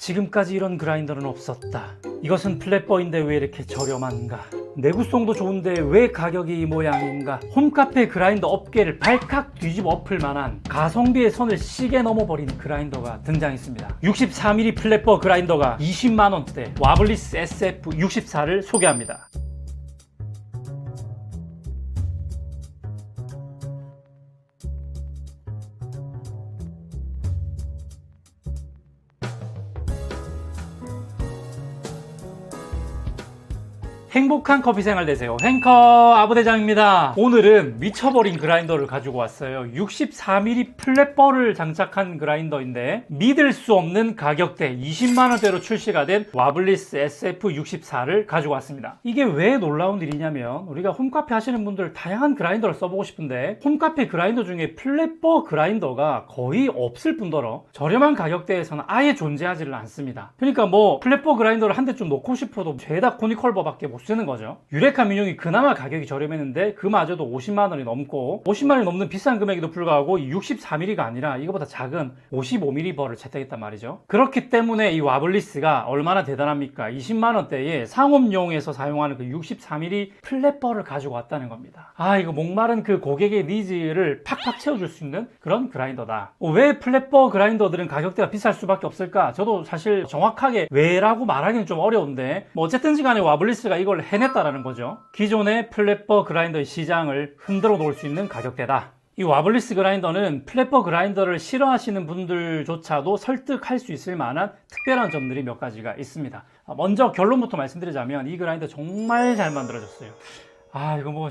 지금까지 이런 그라인더는 없었다. 이것은 플랫버인데 왜 이렇게 저렴한가? 내구성도 좋은데 왜 가격이 이 모양인가? 홈카페 그라인더 업계를 발칵 뒤집어 엎을 만한 가성비의 선을 시계 넘어버린 그라인더가 등장했습니다. 64mm 플랫버 그라인더가 20만원대 와블리스 SF64를 소개합니다. 행복한 커피 생활 되세요. 행커 아부대장입니다. 오늘은 미쳐버린 그라인더를 가지고 왔어요. 64mm 플랫버를 장착한 그라인더인데 믿을 수 없는 가격대 20만원대로 출시가 된 와블리스 SF64를 가지고 왔습니다. 이게 왜 놀라운 일이냐면 우리가 홈카페 하시는 분들 다양한 그라인더를 써보고 싶은데 홈카페 그라인더 중에 플랫버 그라인더가 거의 없을 뿐더러 저렴한 가격대에서는 아예 존재하지를 않습니다. 그러니까 뭐 플랫버 그라인더를 한 대 좀 놓고 싶어도 죄다 코니컬버밖에 못 쓰는 거죠. 유레카 민용이 그나마 가격이 저렴했는데 그마저도 50만 원이 넘고 50만 원이 넘는 비싼 금액에도 불구하고 64mm가 아니라 이거보다 작은 55mm 버를 채택했단 말이죠. 그렇기 때문에 이 와블리스가 얼마나 대단합니까? 20만 원대에 상업용에서 사용하는 그 64mm 플랫버를 가지고 왔다는 겁니다. 아 이거 목마른 그 고객의 니즈를 팍팍 채워줄 수 있는 그런 그라인더다. 어, 왜 플랫버 그라인더들은 가격대가 비쌀 수밖에 없을까? 저도 사실 정확하게 왜라고 말하기는 좀 어려운데 뭐 어쨌든지 간에 와블리스가 이걸 해냈다라는 거죠. 기존의 플랫버 그라인더의 시장을 흔들어 놓을 수 있는 가격대다. 이 와블리스 그라인더는 플랫버 그라인더를 싫어하시는 분들조차도 설득할 수 있을 만한 특별한 점들이 몇 가지가 있습니다. 아, 먼저 결론부터 말씀드리자면 이 그라인더 정말 잘 만들어졌어요. 아 이거 뭐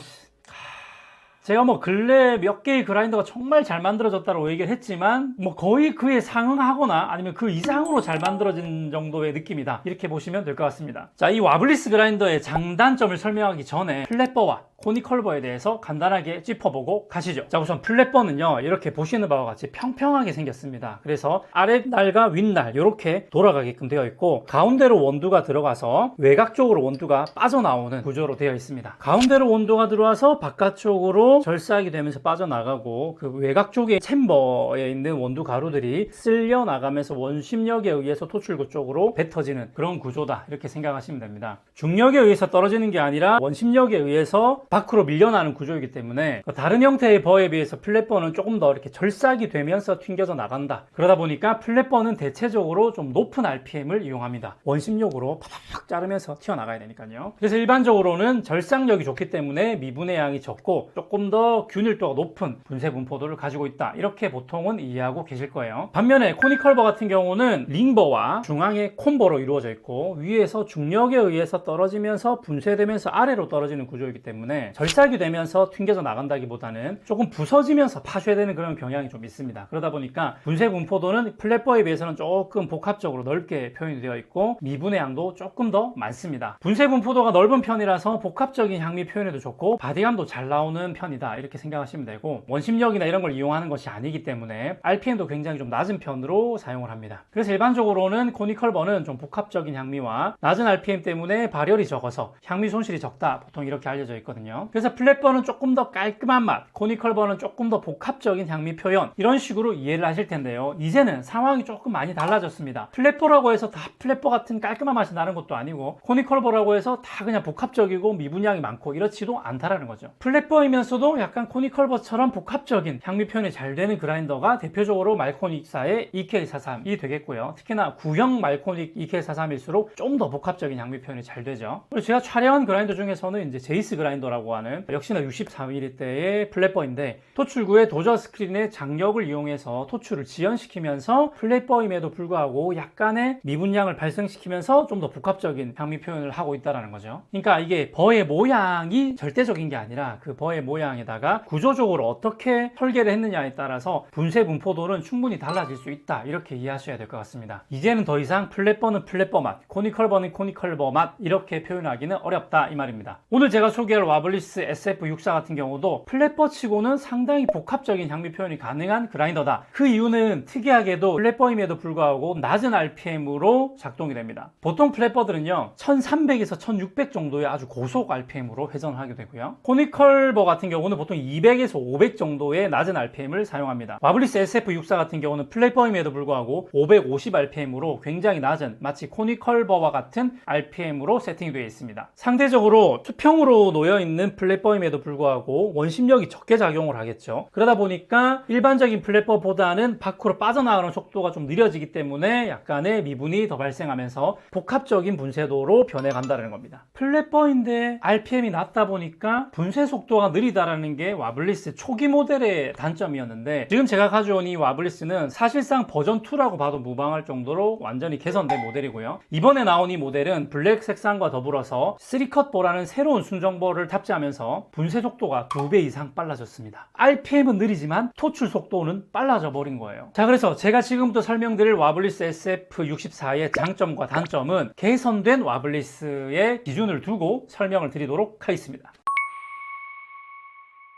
제가 뭐 근래 몇 개의 그라인더가 정말 잘 만들어졌다고 얘기를 했지만 뭐 거의 그에 상응하거나 아니면 그 이상으로 잘 만들어진 정도의 느낌이다 이렇게 보시면 될 것 같습니다 자 이 와블리스 그라인더의 장단점을 설명하기 전에 플랫버와 코니컬버에 대해서 간단하게 짚어보고 가시죠. 자, 우선 플랫버는요, 이렇게 보시는 바와 같이 평평하게 생겼습니다. 그래서 아랫날과 윗날, 이렇게 돌아가게끔 되어 있고, 가운데로 원두가 들어가서 외곽 쪽으로 원두가 빠져나오는 구조로 되어 있습니다. 가운데로 원두가 들어와서 바깥쪽으로 절삭이 되면서 빠져나가고, 그 외곽 쪽에 챔버에 있는 원두 가루들이 쓸려 나가면서 원심력에 의해서 토출구 쪽으로 뱉어지는 그런 구조다. 이렇게 생각하시면 됩니다. 중력에 의해서 떨어지는 게 아니라 원심력에 의해서 밖으로 밀려나는 구조이기 때문에 다른 형태의 버에 비해서 플랫버는 조금 더 이렇게 절삭이 되면서 튕겨져 나간다. 그러다 보니까 플랫버는 대체적으로 좀 높은 RPM을 이용합니다. 원심력으로 팍팍 자르면서 튀어나가야 되니까요. 그래서 일반적으로는 절삭력이 좋기 때문에 미분의 양이 적고 조금 더 균일도가 높은 분쇄 분포도를 가지고 있다. 이렇게 보통은 이해하고 계실 거예요. 반면에 코니컬버 같은 경우는 링버와 중앙에 콤버로 이루어져 있고 위에서 중력에 의해서 떨어지면서 분쇄되면서 아래로 떨어지는 구조이기 때문에 절삭이 되면서 튕겨져 나간다기보다는 조금 부서지면서 파쇄되는 그런 경향이 좀 있습니다. 그러다 보니까 분쇄 분포도는 플랫버에 비해서는 조금 복합적으로 넓게 표현이 되어 있고 미분의 양도 조금 더 많습니다. 분쇄 분포도가 넓은 편이라서 복합적인 향미 표현에도 좋고 바디감도 잘 나오는 편 이다 이렇게 생각하시면 되고 원심력이나 이런 걸 이용하는 것이 아니기 때문에 RPM도 굉장히 좀 낮은 편으로 사용을 합니다. 그래서 일반적으로는 코니컬버는 좀 복합적인 향미와 낮은 RPM 때문에 발열이 적어서 향미 손실이 적다 보통 이렇게 알려져 있거든요. 그래서 플랫버는 조금 더 깔끔한 맛, 코니컬버는 조금 더 복합적인 향미 표현 이런 식으로 이해를 하실 텐데요. 이제는 상황이 조금 많이 달라졌습니다. 플랫버라고 해서 다 플랫버 같은 깔끔한 맛이 나는 것도 아니고 코니컬버라고 해서 다 그냥 복합적이고 미분량이 많고 이렇지도 않다라는 거죠. 플랫버이면서 도 약간 코니컬버처럼 복합적인 향미 표현이 잘 되는 그라인더가 대표적으로 말코닉사의 EK43이 되겠고요. 특히나 구형 말코닉 EK43일수록 좀 더 복합적인 향미 표현이 잘 되죠. 그리고 제가 촬영한 그라인더 중에서는 이제 제이스 그라인더라고 하는 역시나 64mm대의 플랫버인데 토출구의 도저 스크린의 장력을 이용해서 토출을 지연시키면서 플랫버임에도 불구하고 약간의 미분량을 발생시키면서 좀 더 복합적인 향미 표현을 하고 있다는 거죠. 그러니까 이게 버의 모양이 절대적인 게 아니라 그 버의 모양 에다가 구조적으로 어떻게 설계를 했느냐에 따라서 분쇄 분포도는 충분히 달라질 수 있다 이렇게 이해하셔야 될 것 같습니다. 이제는 더 이상 플랫버는 플랫버 맛, 코니컬버는 코니컬버 맛 이렇게 표현하기는 어렵다 이 말입니다. 오늘 제가 소개할 와블리스 SF64 같은 경우도 플랫버 치고는 상당히 복합적인 향미 표현이 가능한 그라인더다. 그 이유는 특이하게도 플랫버임에도 불구하고 낮은 RPM으로 작동이 됩니다. 보통 플랫버들은요 1300에서 1600 정도의 아주 고속 RPM으로 회전을 하게 되고요. 코니컬버 같은 경우 는 보통 200에서 500 정도의 낮은 RPM을 사용합니다. 와블리스 SF64 같은 경우는 플랫폼임에도 불구하고 550 RPM으로 굉장히 낮은 마치 코니컬버와 같은 RPM으로 세팅되어 있습니다. 상대적으로 수평으로 놓여 있는 플랫폼임에도 불구하고 원심력이 적게 작용을 하겠죠. 그러다 보니까 일반적인 플랫폼보다는 밖으로 빠져나가는 속도가 좀 느려지기 때문에 약간의 미분이 더 발생하면서 복합적인 분쇄도로 변해간다는 겁니다. 플랫폼인데 RPM이 낮다 보니까 분쇄 속도가 느리다 라는 게 와블리스 초기 모델의 단점이었는데 지금 제가 가져온 이 와블리스는 사실상 버전 2라고 봐도 무방할 정도로 완전히 개선된 모델이고요. 이번에 나온 이 모델은 블랙 색상과 더불어서 3컷 보라는 새로운 순정보를 탑재하면서 분쇄 속도가 2배 이상 빨라졌습니다. RPM은 느리지만 토출 속도는 빨라져 버린 거예요. 자, 그래서 제가 지금부터 설명드릴 와블리스 SF64의 장점과 단점은 개선된 와블리스의 기준을 두고 설명을 드리도록 하겠습니다.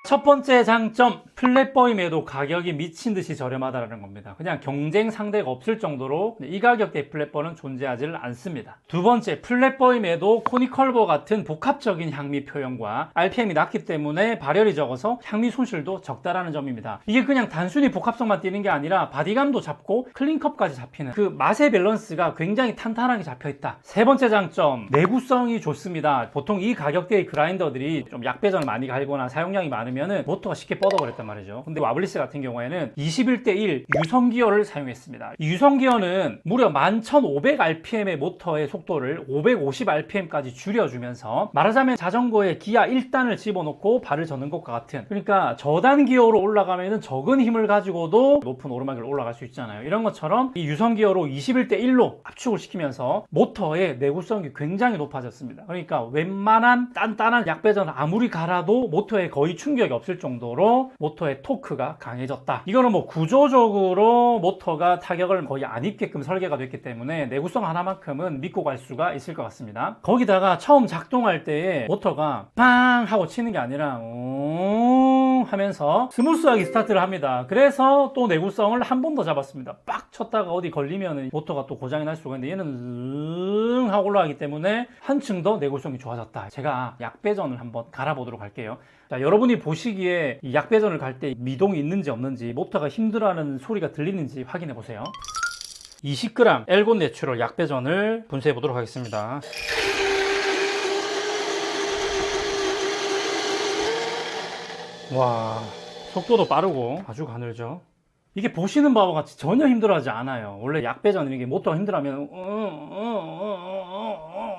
첫 번째 장점, 플랫폼임에도 가격이 미친 듯이 저렴하다는 겁니다. 그냥 경쟁 상대가 없을 정도로 이 가격대 플랫폼은 존재하지 않습니다. 두 번째, 플랫폼임에도 코니컬버 같은 복합적인 향미 표현과 RPM이 낮기 때문에 발열이 적어서 향미 손실도 적다라는 점입니다. 이게 그냥 단순히 복합성만 띄는 게 아니라 바디감도 잡고 클린컵까지 잡히는 그 맛의 밸런스가 굉장히 탄탄하게 잡혀 있다. 세 번째 장점, 내구성이 좋습니다. 보통 이 가격대의 그라인더들이 좀 약배전을 많이 갈거나 사용량이 많 으면 모터가 쉽게 뻗어버렸단 말이죠. 근데 와블리스 같은 경우에는 21대 1 유성 기어를 사용했습니다. 이 유성 기어는 무려 11,500rpm의 모터의 속도를 550rpm까지 줄여주면서 말하자면 자전거에 기아 1단을 집어넣고 발을 젓는 것과 같은 그러니까 저단 기어로 올라가면 적은 힘을 가지고도 높은 오르막을 올라갈 수 있잖아요. 이런 것처럼 이 유성 기어로 21대 1로 압축을 시키면서 모터의 내구성이 굉장히 높아졌습니다. 그러니까 웬만한 단단한 약배전을 아무리 갈아도 모터에 거의 충격 이 없을 정도로 모터의 토크가 강해졌다. 이거는 뭐 구조적으로 모터가 타격을 거의 안 입게끔 설계가 됐기 때문에 내구성 하나만큼은 믿고 갈 수가 있을 것 같습니다. 거기다가 처음 작동할 때에 모터가 빵 하고 치는 게 아니라 웅 하면서 스무스하게 스타트를 합니다. 그래서 또 내구성을 한 번 더 잡았습니다. 빡 쳤다가 어디 걸리면 모터가 또 고장이 날 수가 있는데 얘는 응 하고 올라가기 때문에 한층 더 내구성이 좋아졌다. 제가 약배전을 한번 갈아보도록 할게요. 자, 여러분이 보시기에 이 약배전을 갈 때 미동이 있는지 없는지 모터가 힘들어하는 소리가 들리는지 확인해 보세요. 20g 엘곤 내추럴 약배전을 분쇄해 보도록 하겠습니다. 와, 속도도 빠르고 아주 가늘죠. 이게 보시는 바와 같이 전혀 힘들어하지 않아요. 원래 약배전은 이게 모터가 힘들어하면 어, 어, 어, 어, 어, 어, 어,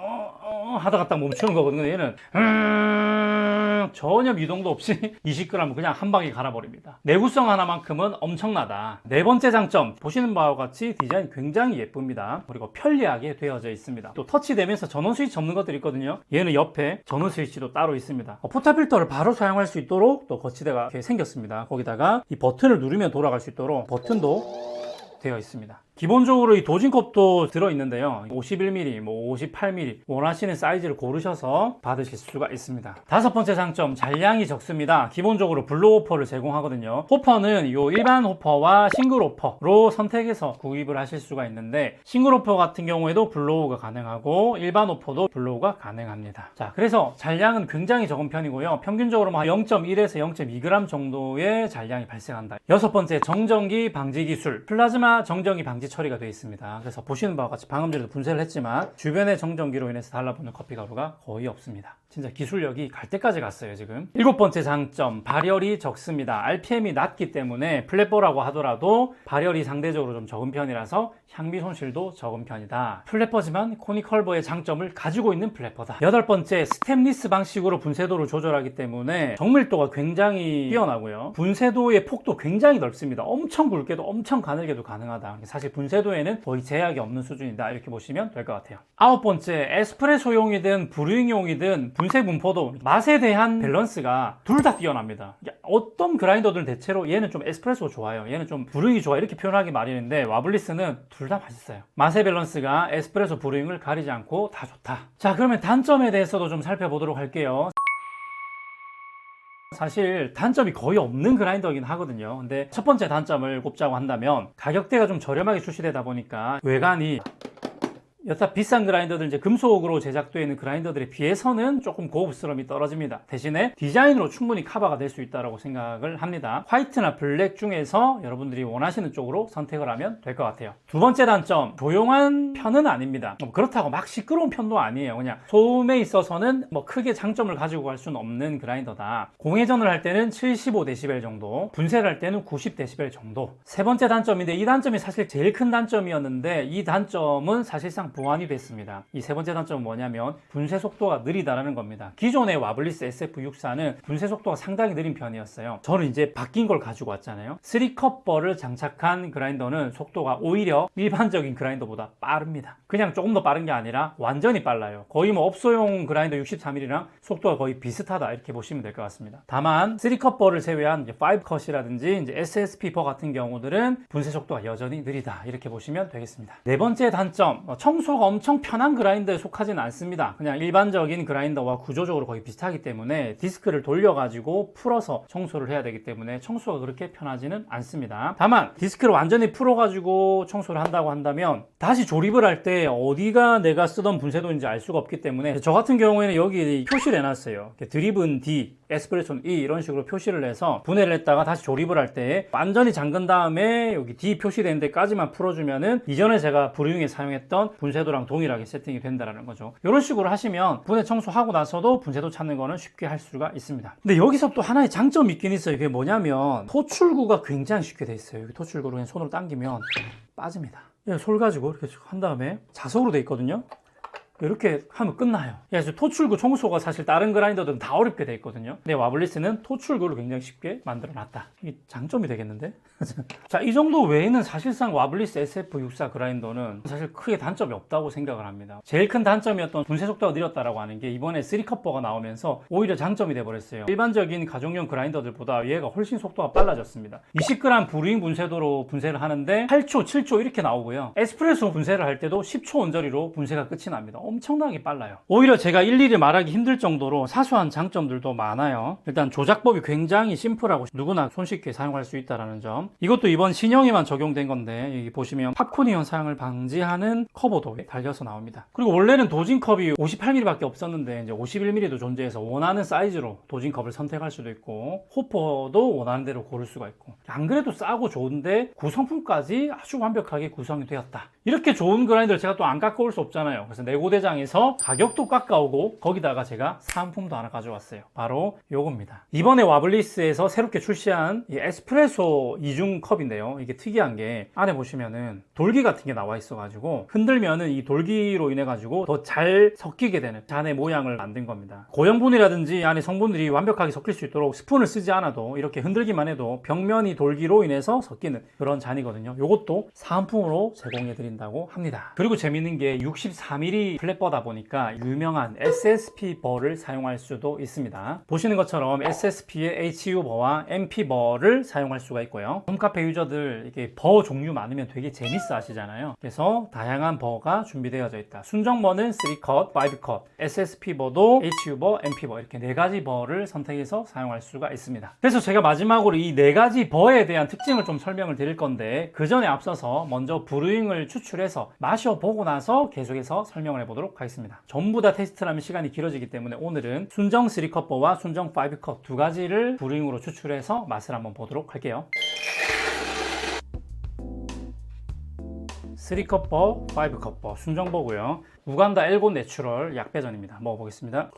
하다가 딱 멈추는 거거든요. 얘는 음, 전혀 미동도 없이 20g 그냥 한 방에 갈아버립니다. 내구성 하나만큼은 엄청나다. 네 번째 장점 보시는 바와 같이 디자인 굉장히 예쁩니다. 그리고 편리하게 되어져 있습니다. 또 터치되면서 전원 스위치 접는 것들이 있거든요. 얘는 옆에 전원 스위치도 따로 있습니다. 어, 포타 필터를 바로 사용할 수 있도록 또 거치대가 이렇게 생겼습니다. 거기다가 이 버튼을 누르면 돌아갈 수 있도록 버튼도 되어 있습니다. 기본적으로 이 도진컵도 들어있는데요. 51mm, 뭐 58mm 원하시는 사이즈를 고르셔서 받으실 수가 있습니다. 다섯 번째 장점, 잔량이 적습니다. 기본적으로 블루 호퍼를 제공하거든요. 호퍼는 이 일반 호퍼와 싱글 호퍼로 선택해서 구입을 하실 수가 있는데 싱글 호퍼 같은 경우에도 블로우가 가능하고 일반 호퍼도 블로우가 가능합니다. 자, 그래서 잔량은 굉장히 적은 편이고요. 평균적으로 뭐 0.1에서 0.2g 정도의 잔량이 발생한다. 여섯 번째, 정전기 방지 기술. 플라즈마 정전기 방지 처리가 되어 있습니다. 그래서 보시는 바와 같이 방금 전에도 분쇄를 했지만 주변의 정전기로 인해서 달라붙는 커피 가루가 거의 없습니다. 진짜 기술력이 갈 때까지 갔어요 지금. 일곱 번째 장점 발열이 적습니다. RPM이 낮기 때문에 플랫버라고 하더라도 발열이 상대적으로 좀 적은 편이라서 향미 손실도 적은 편이다. 플랫버지만 코니컬버의 장점을 가지고 있는 플랫버다. 여덟 번째 스템리스 방식으로 분쇄도를 조절하기 때문에 정밀도가 굉장히 뛰어나고요. 분쇄도의 폭도 굉장히 넓습니다. 엄청 굵게도 엄청 가늘게도 가능하다. 사실 분쇄도에는 거의 제약이 없는 수준이다. 이렇게 보시면 될 것 같아요. 아홉 번째 에스프레소용이든 브루잉용이든 분쇄 분포도 맛에 대한 밸런스가 둘 다 뛰어납니다. 어떤 그라인더들은 대체로 얘는 좀 에스프레소 좋아요. 얘는 좀 브루잉이 좋아. 이렇게 표현하기 마련인데 와블리스는 둘 다 맛있어요. 맛의 밸런스가 에스프레소 브루잉을 가리지 않고 다 좋다. 자, 그러면 단점에 대해서도 좀 살펴보도록 할게요. 사실 단점이 거의 없는 그라인더이긴 하거든요. 근데 첫 번째 단점을 꼽자고 한다면 가격대가 좀 저렴하게 출시되다 보니까 외관이 여타 비싼 그라인더들 이제 금속으로 제작되어 있는 그라인더들에 비해서는 조금 고급스러움이 떨어집니다. 대신에 디자인으로 충분히 커버가 될 수 있다고 생각을 합니다. 화이트나 블랙 중에서 여러분들이 원하시는 쪽으로 선택을 하면 될 것 같아요. 두 번째 단점, 조용한 편은 아닙니다. 뭐 그렇다고 막 시끄러운 편도 아니에요. 그냥 소음에 있어서는 뭐 크게 장점을 가지고 갈 수는 없는 그라인더다. 공회전을 할 때는 75dB 정도, 분쇄를 할 때는 90dB 정도. 세 번째 단점인데 이 단점이 사실 제일 큰 단점이었는데 이 단점은 사실상 보완이 됐습니다. 이 세 번째 단점은 뭐냐면 분쇄 속도가 느리다라는 겁니다. 기존의 와블리스 SF64는 분쇄 속도가 상당히 느린 편이었어요. 저는 이제 바뀐 걸 가지고 왔잖아요. 3컵버를 장착한 그라인더는 속도가 오히려 일반적인 그라인더보다 빠릅니다. 그냥 조금 더 빠른 게 아니라 완전히 빨라요. 거의 뭐 업소용 그라인더 63mm랑 속도가 거의 비슷하다 이렇게 보시면 될 것 같습니다. 다만 3컵버를 제외한 5컷이라든지 이제 SSP 버 같은 경우들은 분쇄 속도가 여전히 느리다 이렇게 보시면 되겠습니다. 네 번째 단점 어, 청소가 엄청 편한 그라인더에 속하지는 않습니다. 그냥 일반적인 그라인더와 구조적으로 거의 비슷하기 때문에 디스크를 돌려가지고 풀어서 청소를 해야 되기 때문에 청소가 그렇게 편하지는 않습니다. 다만 디스크를 완전히 풀어가지고 청소를 한다고 한다면 다시 조립을 할 때 어디가 내가 쓰던 분쇄도인지 알 수가 없기 때문에 저 같은 경우에는 여기 표시를 해놨어요. 드립은 D, 에스프레소는 E 이런 식으로 표시를 해서 분해를 했다가 다시 조립을 할 때 완전히 잠근 다음에 여기 D 표시된 데까지만 풀어주면은 이전에 제가 브루잉에 사용했던 분쇄 도랑 동일하게 세팅이 된다는 거죠. 이런 식으로 하시면 분해 청소하고 나서도 분쇄도 찾는 거는 쉽게 할 수가 있습니다. 근데 여기서 또 하나의 장점이 있긴 있어요. 그게 뭐냐면 토출구가 굉장히 쉽게 돼 있어요. 여기 토출구로 그냥 손으로 당기면 빠집니다. 그냥 솔 가지고 이렇게 한 다음에 자석으로 돼 있거든요. 이렇게 하면 끝나요. 그래서 토출구 청소가 사실 다른 그라인더들은 다 어렵게 돼 있거든요. 근데 와블리스는 토출구를 굉장히 쉽게 만들어 놨다. 이게 장점이 되겠는데? 자, 이 정도 외에는 사실상 와블리스 SF64 그라인더는 사실 크게 단점이 없다고 생각을 합니다. 제일 큰 단점이었던 분쇄 속도가 느렸다라고 하는 게 이번에 3컵버가 나오면서 오히려 장점이 돼버렸어요. 일반적인 가정용 그라인더들보다 얘가 훨씬 속도가 빨라졌습니다. 20g 브루잉 분쇄도로 분쇄를 하는데 8초, 7초 이렇게 나오고요. 에스프레소 분쇄를 할 때도 10초 원저리로 분쇄가 끝이 납니다. 엄청나게 빨라요. 오히려 제가 일일이 말하기 힘들 정도로 사소한 장점들도 많아요. 일단 조작법이 굉장히 심플하고 누구나 손쉽게 사용할 수 있다는 점. 이것도 이번 신형에만 적용된 건데 여기 보시면 팝콘 이온 사용을 방지하는 커버도 달려서 나옵니다. 그리고 원래는 도진컵이 58mm밖에 없었는데 이제 51mm도 존재해서 원하는 사이즈로 도진컵을 선택할 수도 있고 호퍼도 원하는 대로 고를 수가 있고 안 그래도 싸고 좋은데 구성품까지 아주 완벽하게 구성이 되었다. 이렇게 좋은 그라인더를 제가 또 안 깎아올 수 없잖아요. 그래서 내고대장에서 가격도 깎아오고 거기다가 제가 사은품도 하나 가져왔어요. 바로 요겁니다. 이번에 와블리스에서 새롭게 출시한 이 에스프레소 이중 컵인데요. 이게 특이한 게 안에 보시면은 돌기 같은 게 나와 있어 가지고 흔들면은 이 돌기로 인해 가지고 더 잘 섞이게 되는 잔의 모양을 만든 겁니다. 고형분이라든지 안에 성분들이 완벽하게 섞일 수 있도록 스푼을 쓰지 않아도 이렇게 흔들기만 해도 벽면이 돌기로 인해서 섞이는 그런 잔이거든요. 요것도 사은품으로 제공해 드 린다고 합니다. 그리고 재밌는 게 64mm 플랫버다 보니까 유명한 SSP 버를 사용할 수도 있습니다. 보시는 것처럼 SSP의 HU 버와 MP 버를 사용할 수가 있고요. 홈카페 유저들 이게 버 종류 많으면 되게 재밌어 하시잖아요. 그래서 다양한 버가 준비되어져 있다. 순정 버는 3컷, 5컷, SSP 버도 HU 버, MP 버 이렇게 네 가지 버를 선택해서 사용할 수가 있습니다. 그래서 제가 마지막으로 이 네 가지 버에 대한 특징을 좀 설명을 드릴 건데 그 전에 앞서서 먼저 브루잉을 추 출해서 마셔보고 나서 계속해서 설명을 해보도록 하겠습니다. 전부 다 테스트를 하면 시간이 길어지기 때문에 오늘은 순정 3컷 버와 순정 5컷 두 가지를 브루잉으로 추출해서 맛을 한번 보도록 할게요. 3컵버, 5컵버 순정버고요. 우간다 엘곤 내추럴 약배전입니다. 먹어보겠습니다.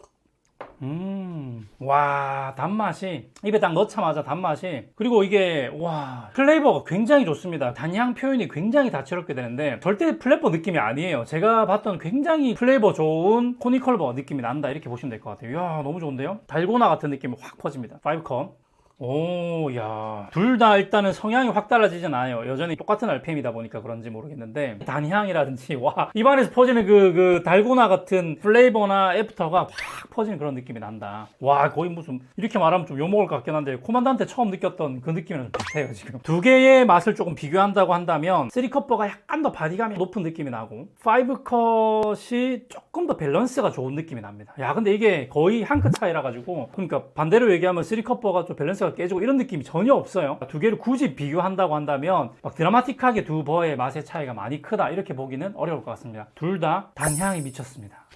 음, 와, 단맛이, 입에 딱 넣자마자 단맛이, 그리고 이게, 와, 플레이버가 굉장히 좋습니다. 단향 표현이 굉장히 다채롭게 되는데, 절대 플레이버 느낌이 아니에요. 제가 봤던 굉장히 플레이버 좋은 코니컬버 느낌이 난다. 이렇게 보시면 될 것 같아요. 이야, 너무 좋은데요? 달고나 같은 느낌이 확 퍼집니다. 5컵. 오, 야. 둘 다 일단은 성향이 확 달라지진 않아요. 여전히 똑같은 RPM이다 보니까 그런지 모르겠는데, 단향이라든지, 와, 입안에서 퍼지는 그, 그, 달고나 같은 플레이버나 애프터가 확 퍼지는 그런 느낌이 난다. 와, 거의 무슨, 이렇게 말하면 좀 욕먹을 것 같긴 한데, 코만단테 처음 느꼈던 그 느낌이랑 좀 비슷해요, 지금. 두 개의 맛을 조금 비교한다고 한다면, 3컵버가 약간 더 바디감이 높은 느낌이 나고, 5컷이 조금 더 밸런스가 좋은 느낌이 납니다. 야, 근데 이게 거의 한 끗 차이라 가지고, 그러니까 반대로 얘기하면 3컵버가 좀 밸런스가 밸런스가 깨지고 이런 느낌이 전혀 없어요. 두 개를 굳이 비교한다고 한다면 막 드라마틱하게 두 버의 맛의 차이가 많이 크다 이렇게 보기는 어려울 것 같습니다. 둘 다 단향이 미쳤습니다.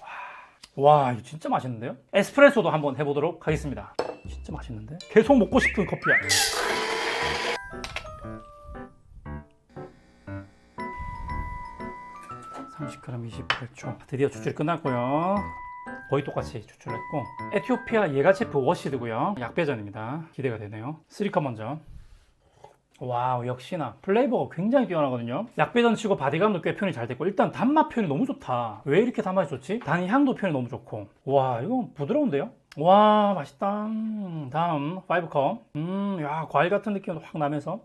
와, 와 이거 진짜 맛있는데요? 에스프레소도 한번 해보도록 하겠습니다. 진짜 맛있는데? 계속 먹고 싶은 커피야. (30g) (28초) 드디어 추출이 끝났고요 거의 똑같이 추출했고 에티오피아 예가체프 워시드고요. 약배전입니다. 기대가 되네요. 3컵 먼저. 와우 역시나. 플레이버가 굉장히 뛰어나거든요. 약배전 치고 바디감도 꽤 표현이 잘 됐고 일단 단맛 표현이 너무 좋다. 왜 이렇게 단맛이 좋지? 단 향도 표현이 너무 좋고. 와 이거 부드러운데요? 와 맛있다. 음, 다음 5컵. 음야 과일 같은 느낌도 확 나면서.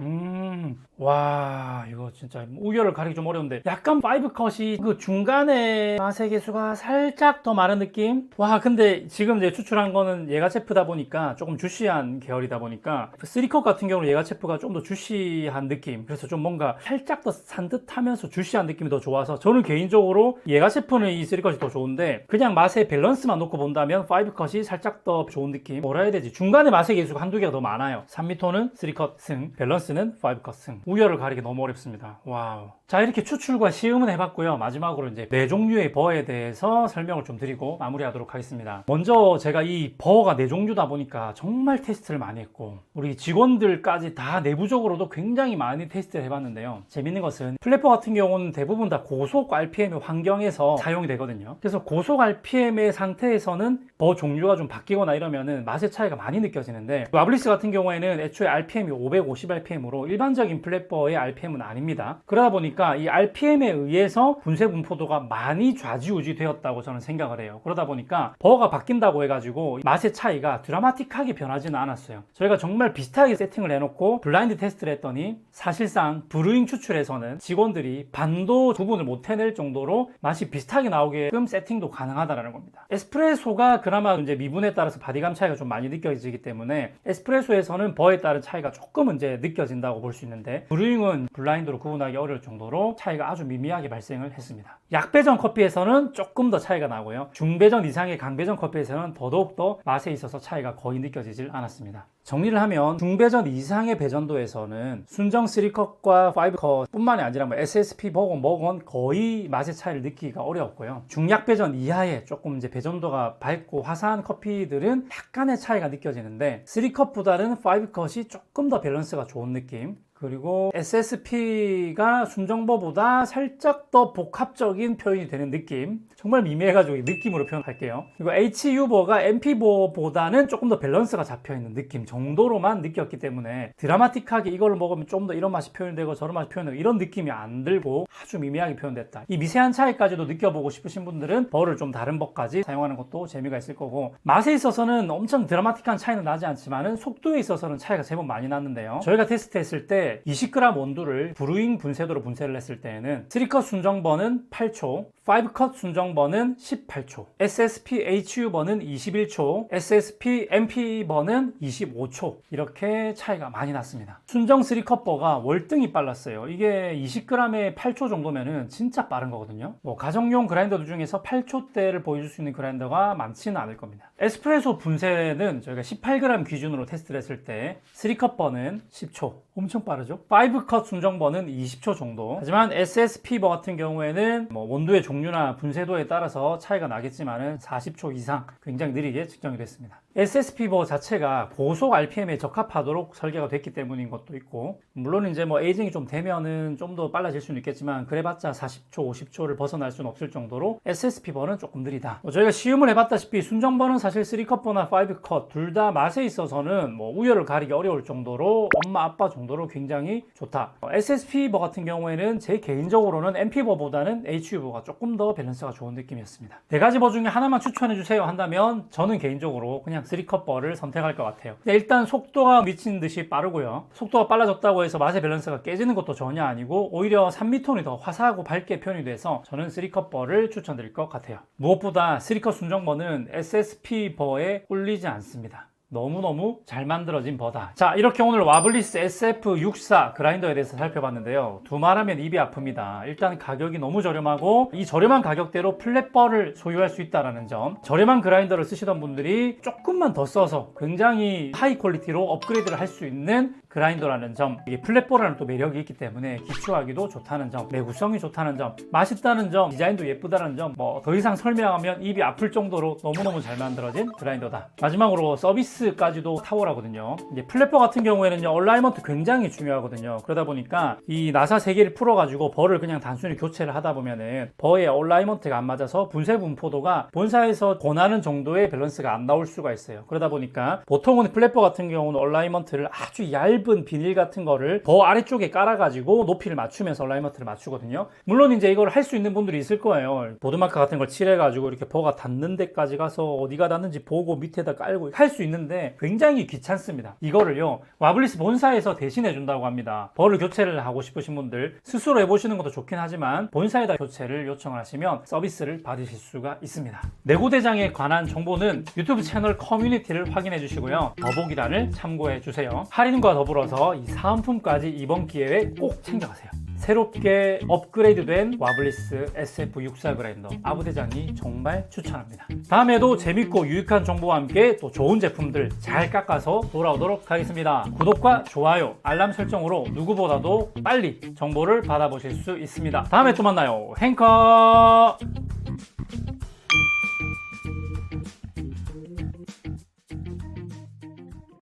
음, 와, 이거 진짜 우열을 가리기 좀 어려운데 약간 파이브 컷이 그 중간에 맛의 개수가 살짝 더 마른 느낌? 와, 근데 지금 이제 추출한 거는 예가체프다 보니까 조금 주시한 계열이다 보니까 그 쓰리컷 같은 경우는 예가체프가 좀 더 주시한 느낌. 그래서 좀 뭔가 살짝 더 산뜻하면서 주시한 느낌이 더 좋아서 저는 개인적으로 예가체프는 이 쓰리컷이 더 좋은데 그냥 맛의 밸런스만 놓고 본다면 파이브 컷이 살짝 더 좋은 느낌. 뭐라 해야 되지? 중간에 맛의 개수가 한두 개가 더 많아요. 3미터는 쓰리컷 승, 밸런스는 5컷 승. 우열을 가리기 너무 어렵습니다. 와우. 자, 이렇게 추출과 시음은 해봤고요. 마지막으로 이제 네 종류의 버에 대해서 설명을 좀 드리고 마무리하도록 하겠습니다. 먼저 제가 이 버가 네 종류다 보니까 정말 테스트를 많이 했고, 우리 직원들까지 다 내부적으로도 굉장히 많이 테스트를 해봤는데요. 재밌는 것은 플랫퍼 같은 경우는 대부분 다 고속 RPM 환경에서 사용이 되거든요. 그래서 고속 RPM의 상태에서는 버 종류가 좀 바뀌거나 이러면은 맛의 차이가 많이 느껴지는데, 아블리스 같은 경우에는 애초에 RPM이 550 RPM으로 일반적인 플랫 퍼의 RPM은 아닙니다. 그러다 보니까 이 RPM에 의해서 분쇄 분포도가 많이 좌지우지 되었다고 저는 생각을 해요. 그러다 보니까 버가 바뀐다고 해가지고 맛의 차이가 드라마틱하게 변하지는 않았어요. 저희가 정말 비슷하게 세팅을 해놓고 블라인드 테스트를 했더니 사실상 브루잉 추출에서는 직원들이 반도 구분을 못 해낼 정도로 맛이 비슷하게 나오게끔 세팅도 가능하다는 겁니다. 에스프레소가 그나마 이제 미분에 따라서 바디감 차이가 좀 많이 느껴지기 때문에 에스프레소에서는 버에 따른 차이가 조금 이제 느껴진다고 볼 수 있는데 브루잉은 블라인드로 구분하기 어려울 정도로 차이가 아주 미미하게 발생을 했습니다. 약배전 커피에서는 조금 더 차이가 나고요. 중배전 이상의 강배전 커피에서는 더더욱더 맛에 있어서 차이가 거의 느껴지질 않았습니다. 정리를 하면 중배전 이상의 배전도에서는 순정 3컷과 5컷 뿐만이 아니라 뭐 SSP 버건 뭐건 거의 맛의 차이를 느끼기가 어려웠고요. 중약배전 이하의 조금 이제 배전도가 밝고 화사한 커피들은 약간의 차이가 느껴지는데 3컷보다는 5컷이 조금 더 밸런스가 좋은 느낌 그리고 SSP가 순정버보다 살짝 더 복합적인 표현이 되는 느낌. 정말 미미해가지고 느낌으로 표현할게요. 그리고 HU버가 MP버보다는 조금 더 밸런스가 잡혀있는 느낌 정도로만 느꼈기 때문에 드라마틱하게 이걸 먹으면 좀 더 이런 맛이 표현되고 저런 맛이 표현되고 이런 느낌이 안 들고 아주 미미하게 표현됐다. 이 미세한 차이까지도 느껴보고 싶으신 분들은 버를 좀 다른 버까지 사용하는 것도 재미가 있을 거고 맛에 있어서는 엄청 드라마틱한 차이는 나지 않지만 속도에 있어서는 차이가 제법 많이 났는데요. 저희가 테스트했을 때 20g 원두를 브루잉 분쇄도로 분쇄를 했을 때에는 3컷 순정버는 8초, 5컷 순정버는 18초, SSP HU버는 21초, SSP MP버는 25초 이렇게 차이가 많이 났습니다. 순정 3컷 버가 월등히 빨랐어요. 이게 20g에 8초 정도면은 진짜 빠른 거거든요. 뭐 가정용 그라인더 중에서 8초대를 보여줄 수 있는 그라인더가 많지는 않을 겁니다. 에스프레소 분쇄는 저희가 18g 기준으로 테스트를 했을 때 3컷 버는 10초. 엄청 빠르죠? 5컷 순정버는 20초 정도. 하지만 SSP버 같은 경우에는 뭐 원두의 종류나 분쇄도에 따라서 차이가 나겠지만 40초 이상 굉장히 느리게 측정이 됐습니다 SSP버 자체가 고속 RPM에 적합하도록 설계가 됐기 때문인 것도 있고 물론 이제 뭐 에이징이 좀 되면은 좀 더 빨라질 수는 있겠지만 그래봤자 40초 50초를 벗어날 수는 없을 정도로 SSP버는 조금 느리다. 뭐 저희가 시음을 해봤다시피 순정버는 사실 3컷 버나 5컷 둘 다 맛에 있어서는 뭐 우열을 가리기 어려울 정도로 엄마 아빠 정도로 굉장히 좋다. SSP버 같은 경우에는 제 개인적으로는 MP버보다는 HU버가 조금 더 밸런스가 좋은 느낌이었습니다. 네 가지 버 중에 하나만 추천해 주세요 한다면 저는 개인적으로 그냥 3컷버를 선택할 것 같아요. 일단 속도가 미친 듯이 빠르고요. 속도가 빨라졌다고 해서 맛의 밸런스가 깨지는 것도 전혀 아니고 오히려 3미톤이 더 화사하고 밝게 표현이 돼서 저는 3컷버를 추천드릴 것 같아요. 무엇보다 3컷 순정버는 SSP버에 꿀리지 않습니다 너무너무 잘 만들어진 버다. 자, 이렇게 오늘 와블리스 SF64 그라인더에 대해서 살펴봤는데요. 두 말하면 입이 아픕니다. 일단 가격이 너무 저렴하고 이 저렴한 가격대로 플랫버를 소유할 수 있다는 점. 저렴한 그라인더를 쓰시던 분들이 조금만 더 써서 굉장히 하이 퀄리티로 업그레이드를 할 수 있는 그라인더라는 점. 이게 플랫버라는 또 매력이 있기 때문에 기초하기도 좋다는 점. 내구성이 좋다는 점. 맛있다는 점. 디자인도 예쁘다는 점. 뭐 더 이상 설명하면 입이 아플 정도로 너무너무 잘 만들어진 그라인더다. 마지막으로 서비스까지도 탁월하거든요. 이제 플랫버 같은 경우에는요. 얼라이먼트 굉장히 중요하거든요. 그러다 보니까 이 나사 세 개를 풀어가지고 벌을 그냥 단순히 교체를 하다 보면은 버의 얼라이먼트가 안 맞아서 분쇄 분포도가 본사에서 권하는 정도의 밸런스가 안 나올 수가 있어요. 그러다 보니까 보통은 플랫버 같은 경우는 얼라이먼트를 아주 얇은 비닐 같은 거를 버 아래쪽에 깔아가지고 높이를 맞추면서 얼라이먼트를 맞추거든요. 물론 이제 이걸 할 수 있는 분들이 있을 거예요. 보드마크 같은 걸 칠해가지고 이렇게 버가 닿는 데까지 가서 어디가 닿는지 보고 밑에다 깔고 할 수 있는데 굉장히 귀찮습니다. 이거를요 와블리스 본사에서 대신해 준다고 합니다. 벌을 교체를 하고 싶으신 분들 스스로 해보시는 것도 좋긴 하지만 본사에다 교체를 요청을 하시면 서비스를 받으실 수가 있습니다. 내고대장에 관한 정보는 유튜브 채널 커뮤니티를 확인해 주시고요. 더보기란을 참고해 주세요. 할인과 더불어서 이 사은품까지 이번 기회에 꼭 챙겨가세요. 새롭게 업그레이드된 와블리스 SF64 그라인더 아부대장이 정말 추천합니다. 다음에도 재밌고 유익한 정보와 함께 또 좋은 제품들 잘 깎아서 돌아오도록 하겠습니다. 구독과 좋아요, 알람 설정으로 누구보다도 빨리 정보를 받아보실 수 있습니다. 다음에 또 만나요. 행커!